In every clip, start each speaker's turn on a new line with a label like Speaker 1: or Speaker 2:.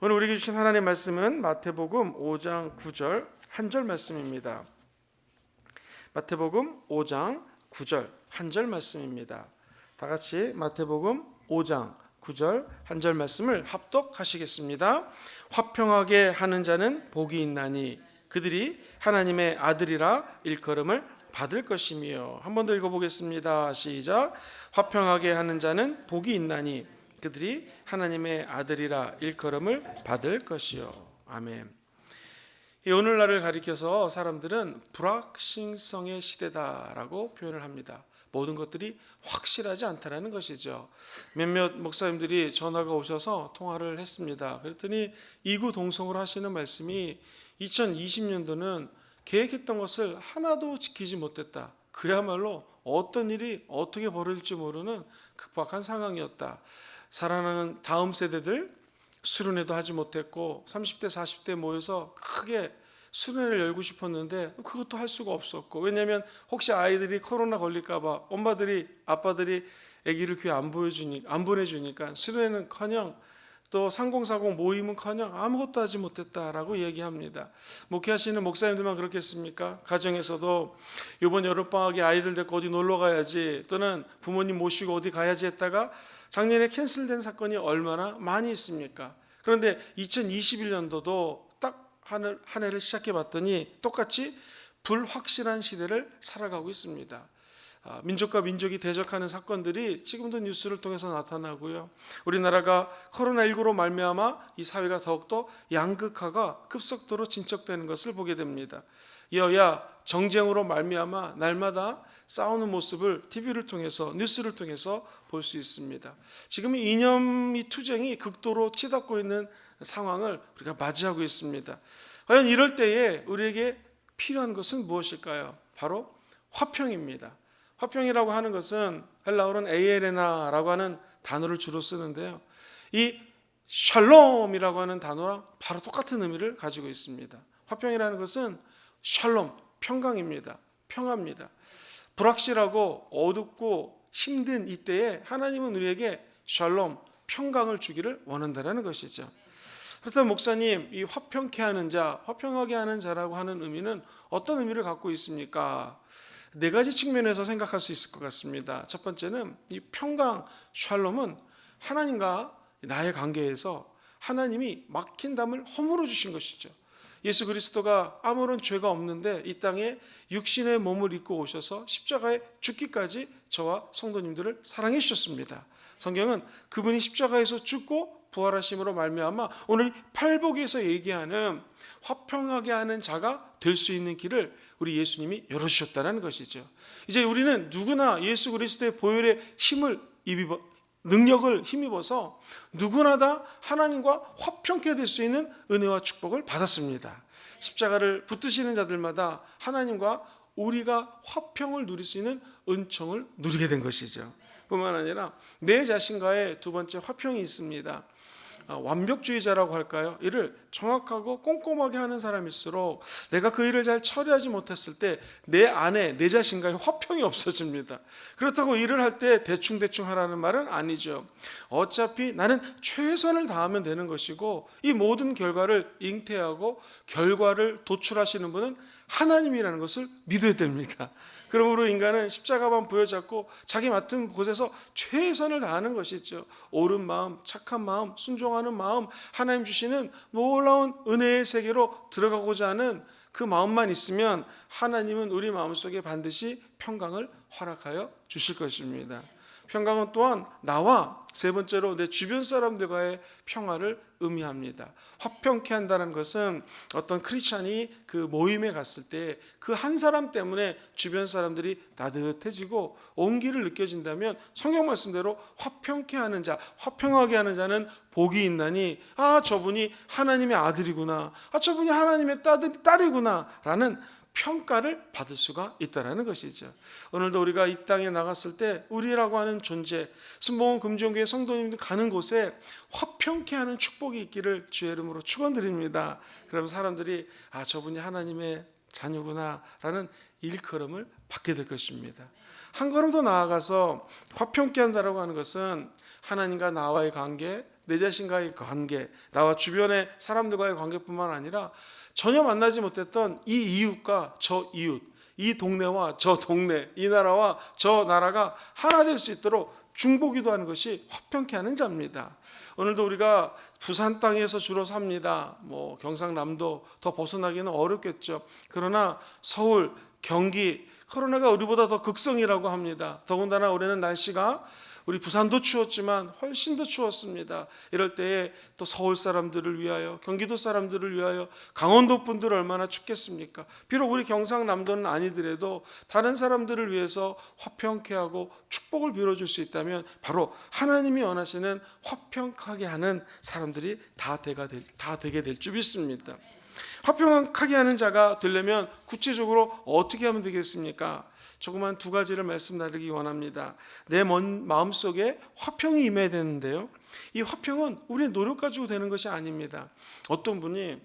Speaker 1: 오늘 우리에게 주신 하나님의 말씀은 마태복음 5장 9절 한 절 말씀입니다. 마태복음 5장 9절 한 절 말씀입니다. 다 같이 마태복음 5장 9절 한 절 말씀을 합독하시겠습니다. 화평하게 하는 자는 복이 있나니 그들이 하나님의 아들이라 일컬음을 받을 것이며 한 번 더 읽어보겠습니다. 시작. 화평하게 하는 자는 복이 있나니 그들이 하나님의 아들이라 일컬음을 받을 것이요. 아멘. 이 오늘날을 가리켜서 사람들은 불확실성의 시대다라고 표현을 합니다. 모든 것들이 확실하지 않다라는 것이죠. 몇몇 목사님들이 전화가 오셔서 통화를 했습니다. 그랬더니 이구 동성으로 하시는 말씀이 2020년도는 계획했던 것을 하나도 지키지 못했다. 그야말로 어떤 일이 어떻게 벌어질지 모르는 극박한 상황이었다. 살아나는 다음 세대들 수련회도 하지 못했고 30대 40대 모여서 크게 수련회를 열고 싶었는데 그것도 할 수가 없었고 왜냐하면 혹시 아이들이 코로나 걸릴까봐 엄마들이 아빠들이 아기를 교회 안 보여주니 안 보내주니까 수련회는커녕 또 상공사공 모임은커녕 아무것도 하지 못했다라고 얘기합니다. 목회하시는 목사님들만 그렇겠습니까? 가정에서도 이번 여름 방학에 아이들 데리고 어디 놀러 가야지 또는 부모님 모시고 어디 가야지 했다가 작년에 캔슬된 사건이 얼마나 많이 있습니까? 그런데 2021년도도 딱 한 해를 시작해 봤더니 똑같이 불확실한 시대를 살아가고 있습니다. 아, 민족과 민족이 대적하는 사건들이 지금도 뉴스를 통해서 나타나고요. 우리나라가 코로나19로 말미암아 이 사회가 더욱더 양극화가 급속도로 진척되는 것을 보게 됩니다. 이어야 정쟁으로 말미암아 날마다 싸우는 모습을 TV를 통해서 뉴스를 통해서 볼 수 있습니다. 지금 이념이 투쟁이 극도로 치닫고 있는 상황을 우리가 맞이하고 있습니다. 과연 이럴 때에 우리에게 필요한 것은 무엇일까요? 바로 화평입니다. 화평이라고 하는 것은 헬라어로는 에이에레나라고 하는 단어를 주로 쓰는데요. 이 샬롬이라고 하는 단어랑 바로 똑같은 의미를 가지고 있습니다. 화평이라는 것은 샬롬, 평강입니다. 평화입니다. 불확실하고 어둡고 힘든 이때에 하나님은 우리에게 샬롬, 평강을 주기를 원한다는 것이죠. 그래서 목사님, 이 화평케 하는 자, 화평하게 하는 자라고 하는 의미는 어떤 의미를 갖고 있습니까? 네 가지 측면에서 생각할 수 있을 것 같습니다. 첫 번째는 이 평강, 샬롬은 하나님과 나의 관계에서 하나님이 막힌 담을 허물어 주신 것이죠. 예수 그리스도가 아무런 죄가 없는데 이 땅에 육신의 몸을 입고 오셔서 십자가에 죽기까지 저와 성도님들을 사랑해 주셨습니다. 성경은 그분이 십자가에서 죽고 부활하심으로 말미암아 오늘 팔복에서 얘기하는 화평하게 하는 자가 될 수 있는 길을 우리 예수님이 열어주셨다는 것이죠. 이제 우리는 누구나 예수 그리스도의 보혈의 힘을 입어 능력을 힘입어서 누구나 다 하나님과 화평케 될 수 있는 은혜와 축복을 받았습니다. 십자가를 붙드시는 자들마다 하나님과 우리가 화평을 누릴 수 있는 은총을 누리게 된 것이죠. 뿐만 아니라 내 자신과의 두 번째 화평이 있습니다. 아, 완벽주의자라고 할까요? 이를 정확하고 꼼꼼하게 하는 사람일수록 내가 그 일을 잘 처리하지 못했을 때 내 안에 내 자신과의 화평이 없어집니다. 그렇다고 일을 할 때 대충대충 하라는 말은 아니죠. 어차피 나는 최선을 다하면 되는 것이고 이 모든 결과를 잉태하고 결과를 도출하시는 분은 하나님이라는 것을 믿어야 됩니다. 그러므로 인간은 십자가만 부여잡고 자기 맡은 곳에서 최선을 다하는 것이죠. 옳은 마음, 착한 마음, 순종하는 마음, 하나님 주시는 놀라운 은혜의 세계로 들어가고자 하는 그 마음만 있으면 하나님은 우리 마음속에 반드시 평강을 허락하여 주실 것입니다. 평강은 또한 나와 세 번째로 내 주변 사람들과의 평화를 의미합니다. 화평케 한다는 것은 어떤 크리스찬이 그 모임에 갔을 때 그 한 사람 때문에 주변 사람들이 따뜻해지고 온기를 느껴진다면 성경 말씀대로 화평케 하는 자, 화평하게 하는 자는 복이 있나니 아 저분이 하나님의 아들이구나, 아 저분이 하나님의 딸, 딸이구나라는 평가를 받을 수가 있다라는 것이죠. 오늘도 우리가 이 땅에 나갔을 때 우리라고 하는 존재, 순봉은 금종교회 성도님들 가는 곳에 화평케 하는 축복이 있기를 주의 이름으로 축원드립니다. 그럼 사람들이 아 저분이 하나님의 자녀구나라는 일컬음을 받게 될 것입니다. 한 걸음 더 나아가서 화평케 한다라고 하는 것은 하나님과 나와의 관계, 내 자신과의 관계, 나와 주변의 사람들과의 관계뿐만 아니라 전혀 만나지 못했던 이 이웃과 저 이웃, 이 동네와 저 동네, 이 나라와 저 나라가 하나 될 수 있도록 중보기도 하는 것이 화평케 하는 자입니다. 오늘도 우리가 부산 땅에서 주로 삽니다. 뭐 경상남도 더 벗어나기는 어렵겠죠. 그러나 서울, 경기 코로나가 우리보다 더 극성이라고 합니다. 더군다나 올해는 날씨가 우리 부산도 추웠지만 훨씬 더 추웠습니다. 이럴 때에 또 서울 사람들을 위하여, 경기도 사람들을 위하여, 강원도 분들 얼마나 춥겠습니까? 비록 우리 경상남도는 아니더라도 다른 사람들을 위해서 화평케 하고 축복을 빌어줄 수 있다면 바로 하나님이 원하시는 화평하게 하는 사람들이 다, 되가 될, 다 되게 될 줄 믿습니다. 화평하게 하는 자가 되려면 구체적으로 어떻게 하면 되겠습니까? 조그만 두 가지를 말씀 나누기 원합니다. 내 마음 속에 화평이 임해야 되는데요. 이 화평은 우리의 노력 가지고 되는 것이 아닙니다. 어떤 분이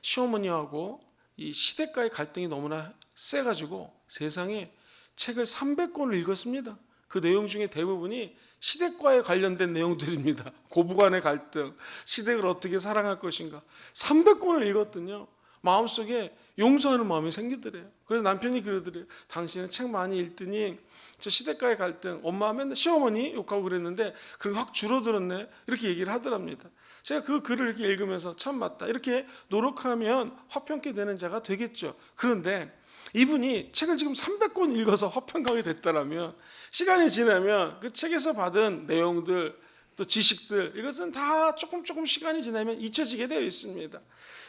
Speaker 1: 시어머니하고 이 시대가의 갈등이 너무나 세가지고 세상에 책을 300권을 읽었습니다. 그 내용 중에 대부분이 시댁과에 관련된 내용들입니다. 고부간의 갈등, 시댁을 어떻게 사랑할 것인가. 300권을 읽었더니요. 마음속에 용서하는 마음이 생기더래요. 그래서 남편이 그러더래요. 당신은 책 많이 읽더니 저 시댁과의 갈등, 엄마 맨날 시어머니 욕하고 그랬는데 그게 확 줄어들었네. 이렇게 얘기를 하더랍니다. 제가 그 글을 이렇게 읽으면서 참 맞다. 이렇게 노력하면 화평케 되는 자가 되겠죠. 그런데 이분이 책을 지금 300권 읽어서 화평하게 됐다라면 시간이 지나면 그 책에서 받은 내용들 또 지식들 이것은 다 조금 조금 시간이 지나면 잊혀지게 되어 있습니다.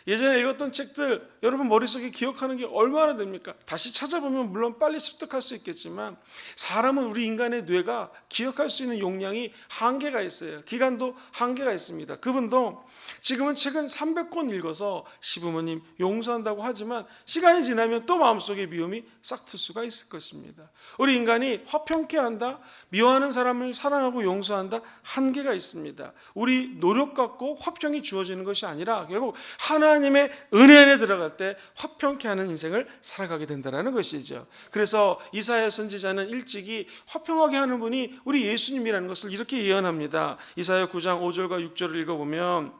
Speaker 1: 예전에 읽었던 책들 여러분 머릿속에 기억하는 게 얼마나 됩니까? 다시 찾아보면 물론 빨리 습득할 수 있겠지만 사람은 우리 인간의 뇌가 기억할 수 있는 용량이 한계가 있어요. 기간도 한계가 있습니다. 그분도 지금은 책은 300권 읽어서 시부모님 용서한다고 하지만 시간이 지나면 또 마음속에 미움이 싹 틀 수가 있을 것입니다. 우리 인간이 화평케 한다, 미워하는 사람을 사랑하고 용서한다 한계가 있습니다. 우리 노력 갖고 화평이 주어지는 것이 아니라 결국 하나 님의 은혜 안에 들어갈 때 화평케 하는 인생을 살아가게 된다는 것이죠. 그래서 이사야 선지자는 일찍이 화평하게 하는 분이 우리 예수님이라는 것을 이렇게 예언합니다. 이사야 9장 5절과 6절을 읽어보면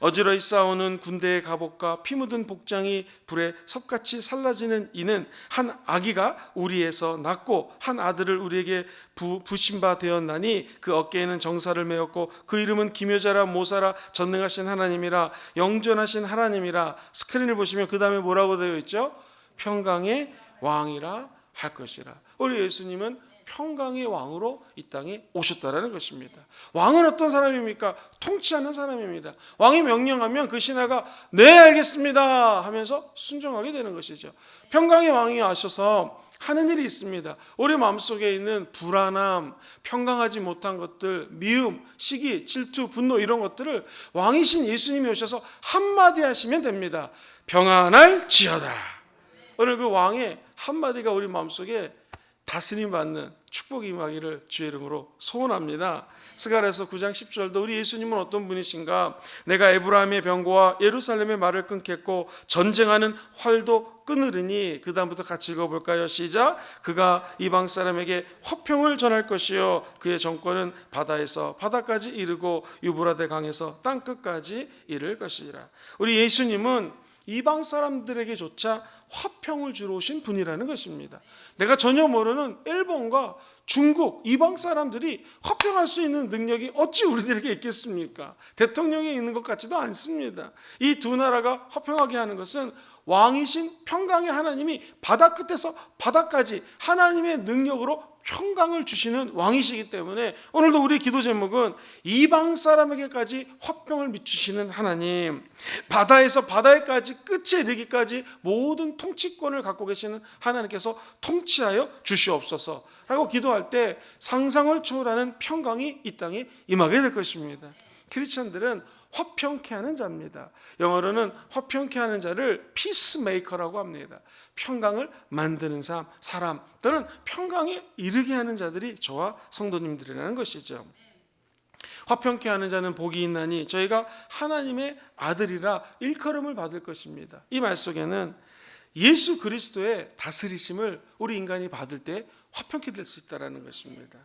Speaker 1: 어지러이 싸우는 군대의 갑옷과 피 묻은 복장이 불에 섭같이 살라지는 이는 한 아기가 우리에서 낳고 한 아들을 우리에게 부, 부신바 되었나니 그 어깨에는 정사를 메었고 그 이름은 기묘자라 모사라 전능하신 하나님이라 영존하신 하나님이라 스크린을 보시면 그 다음에 뭐라고 되어 있죠? 평강의 왕이라 할 것이라 우리 예수님은 평강의 왕으로 이 땅에 오셨다라는 것입니다. 왕은 어떤 사람입니까? 통치하는 사람입니다. 왕이 명령하면 그 신하가 네 알겠습니다 하면서 순종하게 되는 것이죠. 평강의 왕이 와셔서 하는 일이 있습니다. 우리 마음속에 있는 불안함, 평강하지 못한 것들, 미움, 시기, 질투, 분노 이런 것들을 왕이신 예수님이 오셔서 한마디 하시면 됩니다. 평안할 지어다. 오늘 그 왕의 한마디가 우리 마음속에 다스림 받는 축복이 임하기를 주의 이름으로 소원합니다. 스가랴서 9장 10절도 우리 예수님은 어떤 분이신가? 내가 에브라임의 병고와 예루살렘의 말을 끊겠고 전쟁하는 활도 끊으리니 그 다음부터 같이 읽어볼까요? 시작. 그가 이방 사람에게 화평을 전할 것이요 그의 정권은 바다에서 바다까지 이르고 유브라데 강에서 땅 끝까지 이를 것이라. 우리 예수님은 이방 사람들에게조차 화평을 주러 오신 분이라는 것입니다. 내가 전혀 모르는 일본과 중국 이방 사람들이 화평할 수 있는 능력이 어찌 우리들에게 있겠습니까? 대통령이 있는 것 같지도 않습니다. 이 두 나라가 화평하게 하는 것은 왕이신 평강의 하나님이 바다 끝에서 바다까지 하나님의 능력으로 평강을 주시는 왕이시기 때문에 오늘도 우리 기도 제목은 이방 사람에게까지 화평을 미치시는 하나님, 바다에서 바다에까지 끝에 이르기까지 모든 통치권을 갖고 계시는 하나님께서 통치하여 주시옵소서. 라고 기도할 때 상상을 초월하는 평강이 이 땅에 임하게 될 것입니다. 크리스천들은 화평케 하는 자입니다. 영어로는 화평케 하는 자를 피스메이커라고 합니다. 평강을 만드는 사람, 사람 또는 평강에 이르게 하는 자들이 저와 성도님들이라는 것이죠. 화평케 하는 자는 복이 있나니 저희가 하나님의 아들이라 일컬음을 받을 것입니다. 이 말 속에는 예수 그리스도의 다스리심을 우리 인간이 받을 때 화평케 될 수 있다라는 것입니다.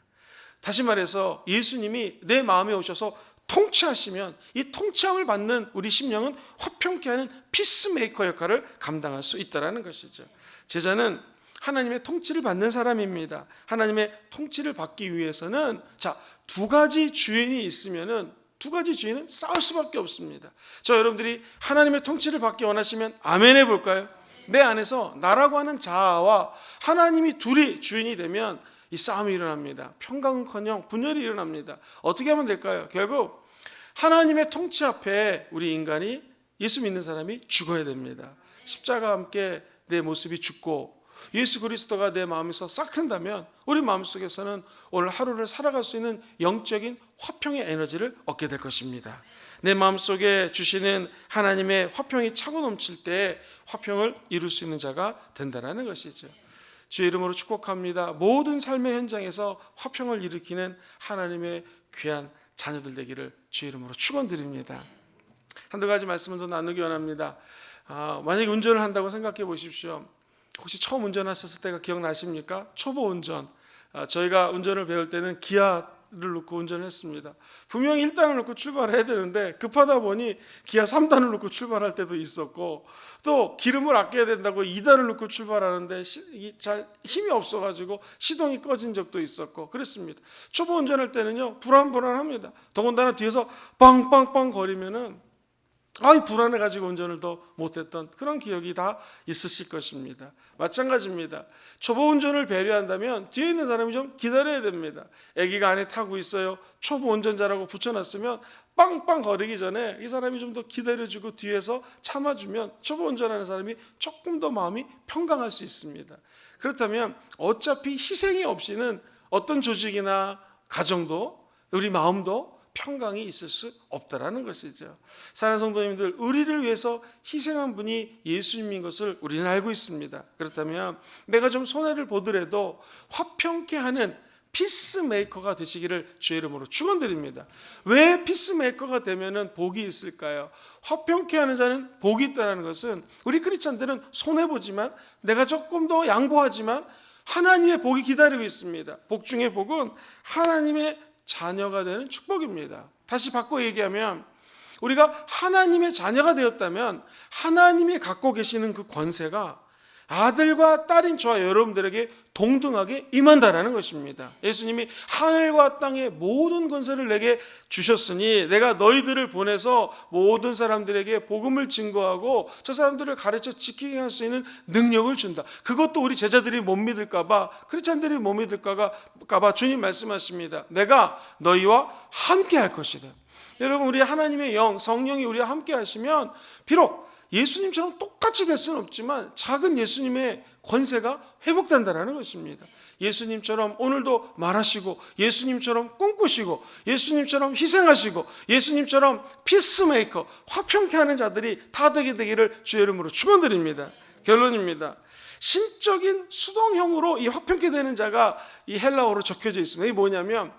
Speaker 1: 다시 말해서 예수님이 내 마음에 오셔서 통치하시면 이 통치함을 받는 우리 심령은 화평케 하는 피스메이커 역할을 감당할 수 있다라는 것이죠. 제자는 하나님의 통치를 받는 사람입니다. 하나님의 통치를 받기 위해서는 자, 두 가지 주인이 있으면은 두 가지 주인은 싸울 수밖에 없습니다. 저 여러분들이 하나님의 통치를 받기 원하시면 아멘 해 볼까요? 내 안에서 나라고 하는 자아와 하나님이 둘이 주인이 되면 이 싸움이 일어납니다. 평강은커녕 분열이 일어납니다. 어떻게 하면 될까요? 결국 하나님의 통치 앞에 우리 인간이 예수 믿는 사람이 죽어야 됩니다. 십자가와 함께 내 모습이 죽고 예수 그리스도가 내 마음에서 싹 튼다면 우리 마음속에서는 오늘 하루를 살아갈 수 있는 영적인 화평의 에너지를 얻게 될 것입니다. 내 마음속에 주시는 하나님의 화평이 차고 넘칠 때 화평을 이룰 수 있는 자가 된다라는 것이죠. 주의 이름으로 축복합니다. 모든 삶의 현장에서 화평을 일으키는 하나님의 귀한 자녀들 되기를 주의 이름으로 축원드립니다. 한두 가지 말씀을 더 나누기 원합니다. 아, 만약에 운전을 한다고 생각해 보십시오. 혹시 처음 운전하셨을 때가 기억나십니까? 초보 운전. 아, 저희가 운전을 배울 때는 기아 를 놓고 운전을 했습니다. 분명히 1단을 놓고 출발해야 되는데 급하다 보니 기아 3단을 놓고 출발할 때도 있었고 또 기름을 아껴야 된다고 2단을 놓고 출발하는데 힘이 없어가지고 시동이 꺼진 적도 있었고 그랬습니다. 초보 운전할 때는요 불안불안합니다. 더군다나 뒤에서 빵빵빵 거리면은 아이 불안해가지고 운전을 더 못했던 그런 기억이 다 있으실 것입니다. 마찬가지입니다. 초보 운전을 배려한다면 뒤에 있는 사람이 좀 기다려야 됩니다. 아기가 안에 타고 있어요. 초보 운전자라고 붙여놨으면 빵빵 거리기 전에 이 사람이 좀 더 기다려주고 뒤에서 참아주면 초보 운전하는 사람이 조금 더 마음이 평강할 수 있습니다. 그렇다면 어차피 희생이 없이는 어떤 조직이나 가정도 우리 마음도 평강이 있을 수 없다라는 것이죠. 사랑하는 성도님들, 우리를 위해서 희생한 분이 예수님인 것을 우리는 알고 있습니다. 그렇다면 내가 좀 손해를 보더라도 화평케 하는 피스메이커가 되시기를 주의 이름으로 축원드립니다. 왜 피스메이커가 되면은 복이 있을까요? 화평케 하는 자는 복이 있다는 것은 우리 크리스천들은 손해 보지만 내가 조금 더 양보하지만 하나님의 복이 기다리고 있습니다. 복 중의 복은 하나님의 자녀가 되는 축복입니다. 다시 바꿔 얘기하면 우리가 하나님의 자녀가 되었다면 하나님이 갖고 계시는 그 권세가 아들과 딸인 저와 여러분들에게 동등하게 임한다라는 것입니다. 예수님이 하늘과 땅의 모든 권세를 내게 주셨으니 내가 너희들을 보내서 모든 사람들에게 복음을 증거하고 저 사람들을 가르쳐 지키게 할 수 있는 능력을 준다. 그것도 우리 제자들이 못 믿을까봐 크리스찬들이 못 믿을까봐 주님 말씀하십니다. 내가 너희와 함께 할 것이다. 여러분 우리 하나님의 영 성령이 우리와 함께 하시면 비록 예수님처럼 똑같이 될 수는 없지만 작은 예수님의 권세가 회복된다는 것입니다. 예수님처럼 오늘도 말하시고 예수님처럼 꿈꾸시고 예수님처럼 희생하시고 예수님처럼 피스메이커 화평케 하는 자들이 다 되게 되기를 주의 이름으로 축원드립니다. 결론입니다. 신적인 수동형으로 이 화평케 되는 자가 이 헬라어로 적혀져 있습니다. 이게 뭐냐면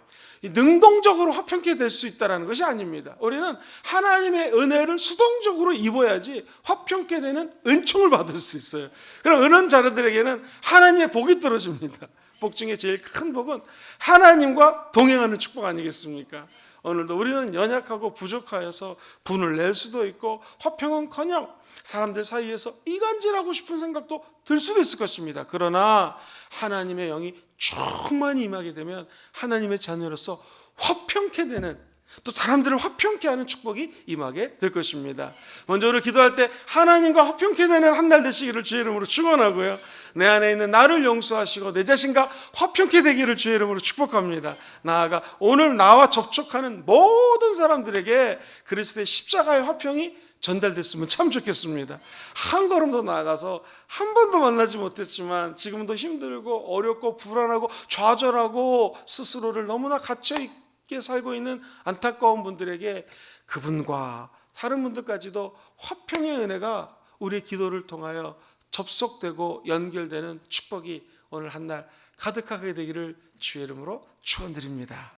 Speaker 1: 능동적으로 화평케 될 수 있다는 것이 아닙니다. 우리는 하나님의 은혜를 수동적으로 입어야지 화평케 되는 은총을 받을 수 있어요. 그럼 은은 자들에게는 하나님의 복이 떨어집니다. 복 중에 제일 큰 복은 하나님과 동행하는 축복 아니겠습니까? 오늘도 우리는 연약하고 부족하여서 분을 낼 수도 있고 화평은커녕 사람들 사이에서 이간질하고 싶은 생각도 들 수도 있을 것입니다. 그러나 하나님의 영이 충만히 임하게 되면 하나님의 자녀로서 화평케 되는 또 사람들을 화평케 하는 축복이 임하게 될 것입니다. 먼저 오늘 기도할 때 하나님과 화평케 되는 한 날 되시기를 주의 이름으로 축원하고요. 내 안에 있는 나를 용서하시고 내 자신과 화평케 되기를 주의 이름으로 축복합니다. 나아가 오늘 나와 접촉하는 모든 사람들에게 그리스도의 십자가의 화평이 전달됐으면 참 좋겠습니다. 한 걸음 더 나아가서 한 번도 만나지 못했지만 지금도 힘들고 어렵고 불안하고 좌절하고 스스로를 너무나 갇혀 있 게 살고 있는 안타까운 분들에게 그분과 다른 분들까지도 화평의 은혜가 우리의 기도를 통하여 접속되고 연결되는 축복이 오늘 한 날 가득하게 되기를 주의 이름으로 축원드립니다.